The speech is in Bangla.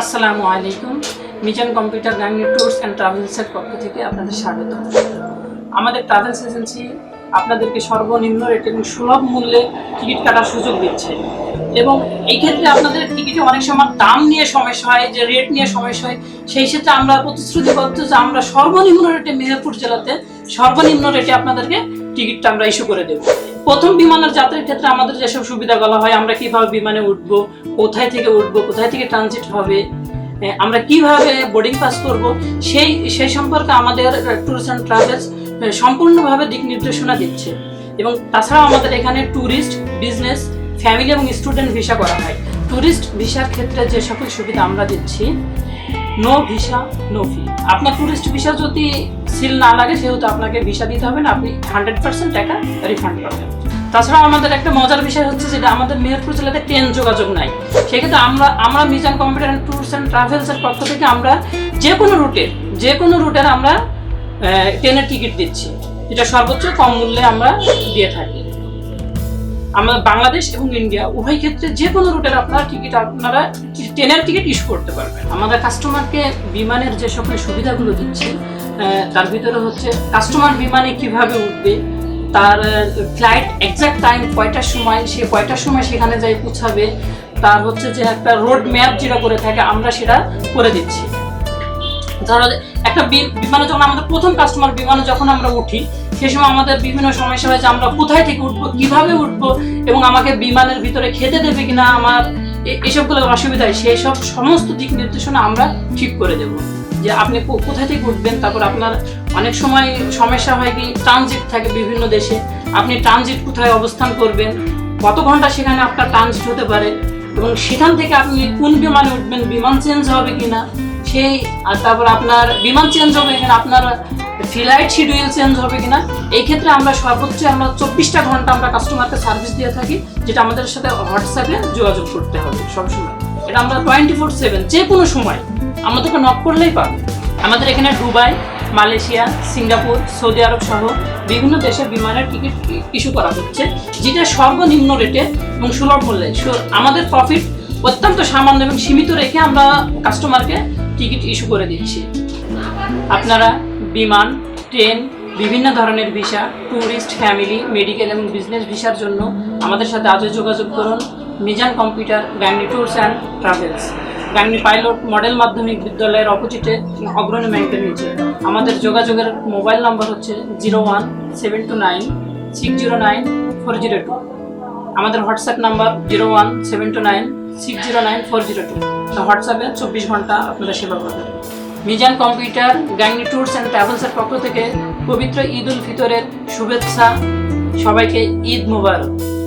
আসসালামু আলাইকুম। Mizan computer Gangni tours and ট্রাভেলসের পক্ষ থেকে আপনাদের স্বাগত। আমাদের ট্রাভেলস এজেন্সি আপনাদেরকে সর্বনিম্ন রেট এবং সুলভ মূল্যে টিকিট কাটার সুযোগ দিচ্ছে। এবং এই ক্ষেত্রে আপনাদের টিকিটে অনেক সময় দাম নিয়ে সমস্যা হয়, যে রেট নিয়ে সমস্যা হয়, সেই ক্ষেত্রে আমরা প্রতিশ্রুতিবদ্ধ যে আমরা সর্বনিম্ন রেটে মেহেরপুর জেলাতে সর্বনিম্ন রেটে আপনাদেরকে টিকিটটা আমরা ইস্যু করে দেবো। প্রথম বিমানের যাত্রার ক্ষেত্রে আমাদের যেসব সুবিধা বলা হয়, আমরা কীভাবে বিমানে উঠবো, কোথায় থেকে উঠবো, কোথায় থেকে ট্রানজিট হবে আমরা কীভাবে বোর্ডিং পাস করব, সেই সেই সম্পর্কে আমাদের ট্যুরস অ্যান্ড ট্রাভেলস সম্পূর্ণভাবে দিক নির্দেশনা দিচ্ছে। এবং তাছাড়াও আমাদের এখানে ট্যুরিস্ট বিজনেস ফ্যামিলি এবং স্টুডেন্ট ভিসা করা হয়। ট্যুরিস্ট ভিসার ক্ষেত্রে যে সকল সুবিধা আমরা দিচ্ছি নো ভিসা নো ফি আপনার ট্যুরিস্ট ভিসা যদি সিল না লাগে, সেহেতু আপনাকে ভিসা দিতে হবে না, আপনি হান্ড্রেড পার্সেন্ট টাকা রিফান্ড পাবেন। তাছাড়াও আমাদের একটা মজার বিষয় হচ্ছে যেটা আমাদের মেহেরপুর জেলাতে ট্রেন যোগাযোগ নাই। সেক্ষেত্রে আমরা আমরা Mizan computer and tours and ট্রাভেলসের পক্ষ থেকে আমরা যে কোনো রুটের যে কোনো রুটের আমরা ট্রেনের টিকিট দিচ্ছি। যেটা সর্বোচ্চ কম মূল্যে আমরা দিয়ে থাকি। আমরা বাংলাদেশ এবং ইন্ডিয়া, উভয় ক্ষেত্রে যে কোনো রুটের আপনারা টিকিট আপনারা ট্রেনের টিকিট ইস্যু করতে পারবেন। আমাদের কাস্টমারকে বিমানের যে সকল সুবিধাগুলো দিচ্ছি তার ভিতরে হচ্ছে কাস্টমার বিমানে কীভাবে উঠবে, তার ফ্লাইট এক্সাক্ট টাইম কয়টার সময়, সে কয়টার সময় সেখানে যাই পৌঁছাবে, তার হচ্ছে যে একটা রোড ম্যাপ যেটা করে থাকে, আমরা সেটা করে দিচ্ছি। ধরো একটা বিমানে যখন আমাদের প্রথম কাস্টমার বিমানে যখন আমরা উঠি সেই সময় আমাদের বিভিন্ন সমস্যা হয়েছে আমরা কোথায় থেকে উঠবো, কীভাবে উঠবো এবং আমাকে বিমানের ভিতরে খেতে দেবে কিনা, আমার এসবগুলো অসুবিধা হয়। সেই সব সমস্ত দিক নির্দেশনা আমরা ঠিক করে দেব। যে আপনি কোথায় থেকে উঠবেন, তারপর আপনার অনেক সময় সমস্যা হয় কি ট্রানজিট থাকে বিভিন্ন দেশে। আপনি ট্রানজিট কোথায় অবস্থান করবেন, কত ঘণ্টা সেখানে আপনার ট্রানজিট হতে পারে এবং সেখান থেকে আপনি কোন বিমানে উঠবেন, বিমান চেঞ্জ হবে কিনা, সেই আর তারপর আপনার বিমান চেঞ্জ হবে এখানে আপনার ফ্লাইট শিডিউল চেঞ্জ হবে কিনা, এই ক্ষেত্রে আমরা সর্বোচ্চ আমরা চব্বিশটা ঘণ্টা আমরা কাস্টমারকে সার্ভিস দিয়ে থাকি, যেটা আমাদের সাথে হোয়াটসঅ্যাপে যোগাযোগ করতে হবে সবসময়। এটা আমরা টোয়েন্টি ফোর সেভেন যে কোনো সময়। আমাদেরকে নক করলেই পাবে। আমাদের এখানে দুবাই, মালয়েশিয়া, সিঙ্গাপুর, সৌদি আরব সহ বিভিন্ন দেশে বিমানের টিকিট ইস্যু করা হচ্ছে, যেটা সর্বনিম্ন রেটে এবং সুলভ মূল্যে। আমাদের প্রফিট অত্যন্ত সামান্য এবং সীমিত রেখে আমরা কাস্টমারকে টিকিট ইস্যু করে দিচ্ছি। আপনারা বিমান, ট্রেন, বিভিন্ন ধরনের ভিসা, ট্যুরিস্ট, ফ্যামিলি, মেডিকেল এবং বিজনেস ভিসার জন্য আমাদের সাথে আজও যোগাযোগ করুন। মিজান কম্পিউটার ব্যাংনি ট্যুরস অ্যান্ড ট্রাভেলস। ব্যাংনি পাইলট মডেল মাধ্যমিক বিদ্যালয়ের অপোজিটে অগ্রণী ব্যাংকের নিচে। আমাদের যোগাযোগের মোবাইল নম্বর হচ্ছে zero one seven two nine six zero nine four zero two. আমাদের WhatsApp number zero one seven two nine six zero nine four zero two. তো হোয়াটসঅ্যাপে চব্বিশ ঘণ্টা আপনারা সেবা পাবেন মিজান কম্পিউটার, গাইনি ট্যুরস অ্যান্ড ট্রাভেলসের পক্ষ থেকে পবিত্র ঈদ উল ফিতরের শুভেচ্ছা। সবাইকে ঈদ মুবারক।